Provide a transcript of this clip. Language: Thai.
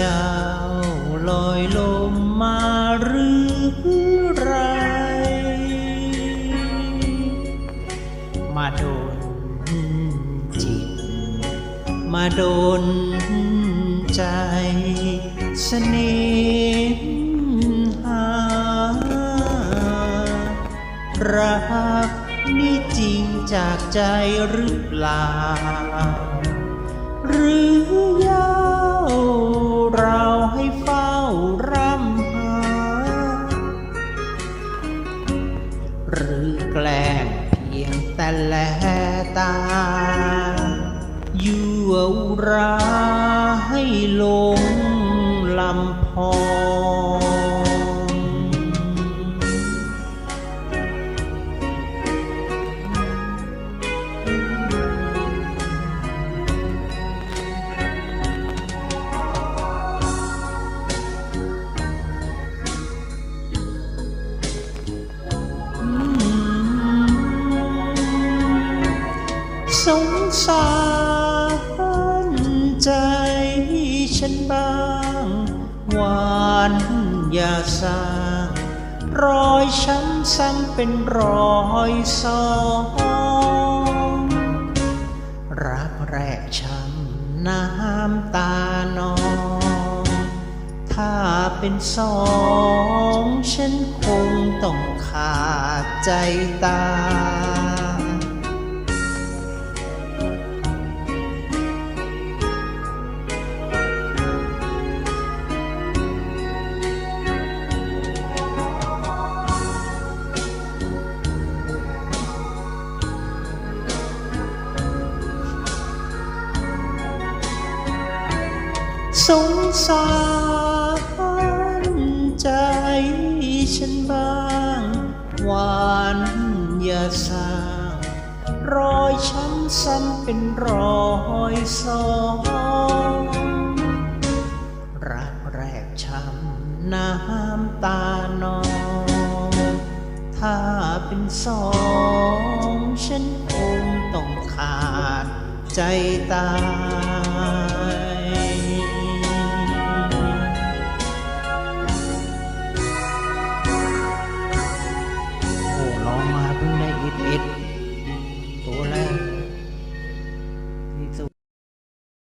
เจ้าลอยลมมาหรือไร มาโดนจิต มาโดนใจเสน่หารักนี่จริงจากใจหรือเปล่า หรือ รือแกล้งเพียงแต่แลตา ยั่วอุราให้หลงลำพอง สารใจฉันบ้างหวานอย่าสร้างรอยช้ำซ้ำเป็นรอยสองรักแรกช้ำน้ำตานอง ถ้าเป็นสองฉันคงต้องขาดใจตาย สงสารใจฉันบ้างหวานอย่าสร้างรอยช้ำซ้ำเป็นรอยสองรักแรกช้ำน้ำตานองถ้าเป็นสองฉันคงต้องขาดใจตาย